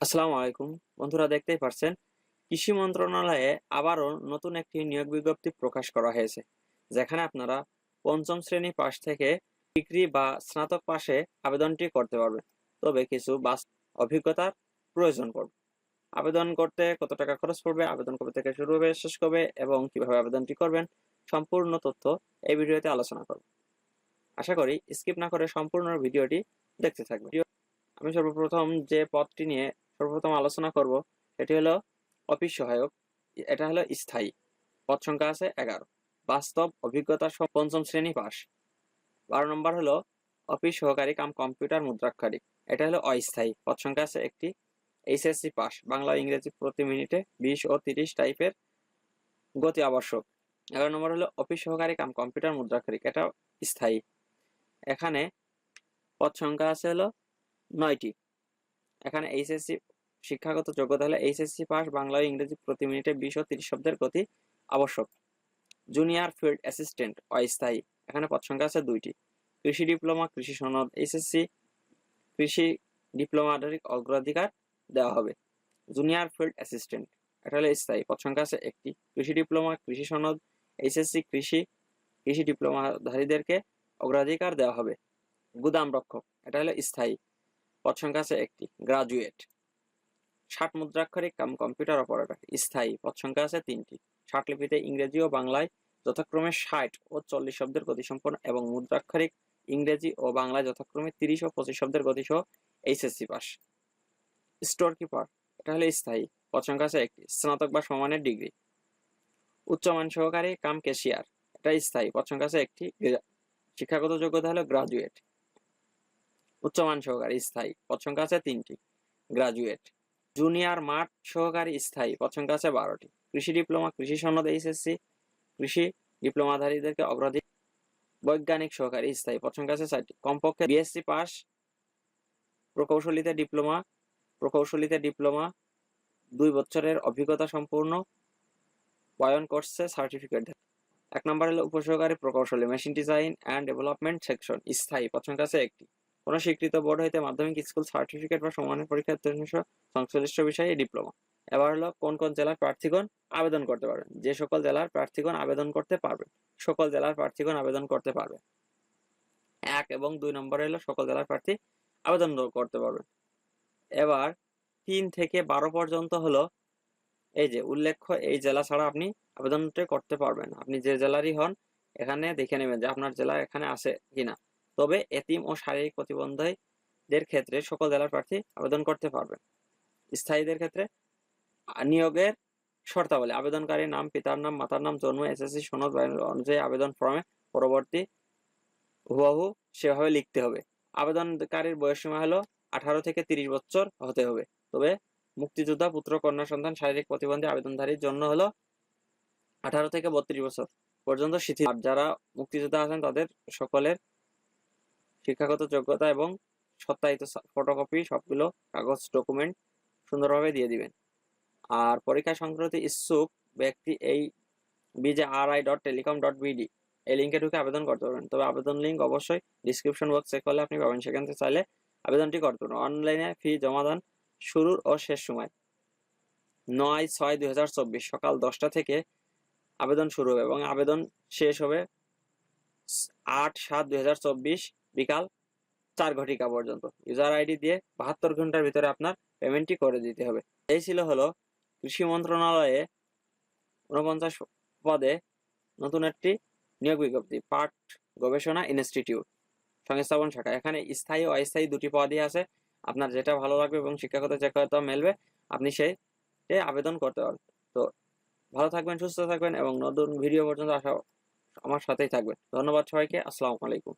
আসসালামু আলাইকুম। বন্ধুরা দেখতেই পারছেন, কৃষি মন্ত্রণালয়ে আবারও নতুন একটি নিয়োগ বিজ্ঞপ্তি প্রকাশ করা হয়েছে, যেখানে আপনারা পঞ্চম শ্রেণি পাশ থেকে ডিগ্রি বা স্নাতক পাশে আবেদনটি করতে পারবেন। তবে কিছু বাস অভিজ্ঞতার প্রয়োজন পড়বে। আবেদন করতে কত টাকা খরচ পড়বে, আবেদন কবে থেকে শুরু হবে, শেষ কবে এবং কীভাবে আবেদনটি করবেন, সম্পূর্ণ তথ্য এই ভিডিওতে আলোচনা করব। আশা করি স্কিপ না করে সম্পূর্ণ ভিডিওটি দেখতে থাকবে আমি সর্বপ্রথম যে পদটি নিয়ে সর্বপ্রথম আলোচনা করব এটি হলো অফিস সহায়ক। এটা হলো স্থায়ী। পদ সংখ্যা আছে এগারো। বাস্তব অভিজ্ঞতা সহ পঞ্চম শ্রেণি পাস বারো নম্বর হলো অফিস সহকারী কাম কম্পিউটার মুদ্রাক্ষরিক। এটা হলো অস্থায়ী। পদ সংখ্যা আছে একটি। এইচএসসি পাস বাংলা ও ইংরেজি প্রতি মিনিটে বিশ ও তিরিশ টাইপের গতি আবশ্যক। এগারো নম্বর হলো অফিস সহকারী কাম কম্পিউটার মুদ্রাক্ষরিক। এটা স্থায়ী। এখানে পদ সংখ্যা আছে হলো নয়টি। এখানে এইচএসসি শিক্ষাগত যোগ্যতা হলে এইচএসসি পাস, বাংলা ও ইংরেজি প্রতি মিনিটে বিশ ও তিরিশ শব্দের গতি আবশ্যক। জুনিয়র ফিল্ড অ্যাসিস্ট্যান্ট অস্থায়ী। এখানে পদ সংখ্যা আছে দুইটি। কৃষি ডিপ্লোমা, কৃষি সনদ, এইচএসসি। কৃষি ডিপ্লোমা আধারিক অগ্রাধিকার দেওয়া হবে। জুনিয়র ফিল্ড অ্যাসিস্ট্যান্ট এটা হলো স্থায়ী। পদ সংখ্যা আছে একটি। কৃষি ডিপ্লোমা, কৃষি সনদ, এইচএসসি, কৃষি কৃষি ডিপ্লোমাধারীদেরকে অগ্রাধিকার দেওয়া হবে। গুদাম রক্ষক, এটা হলো স্থায়ী। পদ সংখ্যা আছে একটি। গ্রাজুয়েট ষাট মুদ্রাক্ষরিক কাম কম্পিউটার অপারেটর। স্থায়ী। পদ সংখ্যা আছে তিনটি। ষাট লিপিতে ইংরেজি ও বাংলায় যথাক্রমে ষাট ও চল্লিশ শব্দের গতিসম্পন্ন এবং মুদ্রাক্ষরিক ইংরেজি ও বাংলায় যথাক্রমে তিরিশ ও পঁচিশ শব্দের গতিসহ এইচএসসি পাস। স্টোর কিপার এটা হলো স্থায়ী। পদ সংখ্যা আছে একটি। স্নাতক বা সমানের ডিগ্রি। উচ্চমান সহকারী কাম ক্যাশিয়ার। এটা স্থায়ী। পদ সংখ্যা আছে একটি। শিক্ষাগত যোগ্যতা হলো গ্রাজুয়েট। উচ্চমান সহকারী। স্থায়ী। পদ সংখ্যা আছে তিনটি। গ্রাজুয়েট। জুনিয়র মাঠ সহকারী স্থায়ী। পদ সংখ্যা আছে বারোটি। কৃষি ডিপ্লোমা, কৃষি সনদ, এইচএসসি, কৃষি ডিপ্লোমাধারীদেরকে অগ্রাধিকার বৈজ্ঞানিক সহকারী স্থায়ী। পদ সংখ্যা আছে চারটি কমপক্ষে বিএসসি পাস, প্রকৌশলীতে ডিপ্লোমা প্রকৌশলীতে ডিপ্লোমা, দুই বছরের অভিজ্ঞতা সম্পূর্ণ, বয়ন কোর্সে সার্টিফিকেট এক নম্বর হলো উপসহকারী প্রকৌশলী, machine design and development section, স্থায়ী। পদ সংখ্যা আছে একটি। কোন স্বীকৃত বোর্ড হইতে মাধ্যমিক স্কুল সার্টিফিকেট বা সমানের পরীক্ষার সংশ্লিষ্ট বিষয়ে ডিপ্লোমা। এবার হলো কোন কোন জেলার প্রার্থীগণ আবেদন করতে পারবেন যে সকল জেলার প্রার্থীগণ আবেদন করতে পারবেন সকল জেলার প্রার্থীগণ আবেদন করতে পারবেন এক এবং দুই নম্বরে হলো সকল জেলার প্রার্থী আবেদন করতে পারবেন এবার তিন থেকে বারো পর্যন্ত হলো এই যে উল্লেখ্য, এই জেলা ছাড়া আপনি আবেদনটা করতে পারবেন আপনি যে জেলারই হন, এখানে দেখে নেবেন যে আপনার জেলা এখানে আছে কিনা। তবে এতিম ও শারীরিক প্রতিবন্ধীদের ক্ষেত্রে সকল জেলার প্রার্থী আবেদন করতে পারবেন। স্থায়ীদের ক্ষেত্রে নিয়োগের শর্তাবলী আবেদনকারীর নাম, পিতার নাম, মাতার নাম, জন্ম, এসএসসি, সনদ অনুযায়ী আবেদন ফর্মে পরবর্তী হুবাহু সেভাবে লিখতে হবে। আবেদনকারীর বয়সসীমা হলো আঠারো থেকে তিরিশ বছর হতে হবে। তবে মুক্তিযোদ্ধা, পুত্র, কন্যা, সন্তান, শারীরিক প্রতিবন্ধী আবেদনধারীর জন্য হলো আঠারো থেকে বত্রিশ বছর পর্যন্ত শিথিল। যারা মুক্তিযোদ্ধা আছেন, তাদের সকলের শিক্ষাগত যোগ্যতা এবং সত্যায়িত ফটোকপি সবগুলো কাগজ ডকুমেন্ট সুন্দরভাবে দিয়ে দিবেন। আর পরীক্ষা সংক্রান্ত ইচ্ছুক ব্যক্তি এই B J R I dot telecom dot BD এই লিঙ্কে ঢুকে আবেদন করতে পারবেন। তবে আবেদন লিঙ্ক অবশ্যই ডিসক্রিপশন বক্স চেক করলে আপনি পাবেন। সেখান থেকে চাইলে আবেদনটি করতে পারবেন। অনলাইনে ফি জমা দান শুরুর ও শেষ সময়। নয় ছয় দুই সকাল দশটা থেকে আবেদন শুরু হবে এবং আবেদন শেষ হবে আট সাত দুই বিকাল চার ঘটিকা পর্যন্ত। ইউজার আইডি দিয়ে বাহাত্তর ঘণ্টার ভিতরে আপনার পেমেন্টটি করে দিতে হবে। এই ছিল হলো কৃষি মন্ত্রণালয়ে ঊনপঞ্চাশ পদে নতুন একটি নিয়োগ বিজ্ঞপ্তি, পাট গবেষণা ইনস্টিটিউট, সংস্থাপন শাখা। এখানে স্থায়ী ও অস্থায়ী দুটি পদই আছে। আপনার যেটা ভালো লাগবে এবং শিক্ষাগত যোগ্যতা মেলবে, আপনি সেই আবেদন করতে পারবেন। তো ভালো থাকবেন, সুস্থ থাকবেন এবং নতুন ভিডিও পর্যন্ত আসা আমার সাথেই থাকবেন। ধন্যবাদ সবাইকে, আসসালামু আলাইকুম।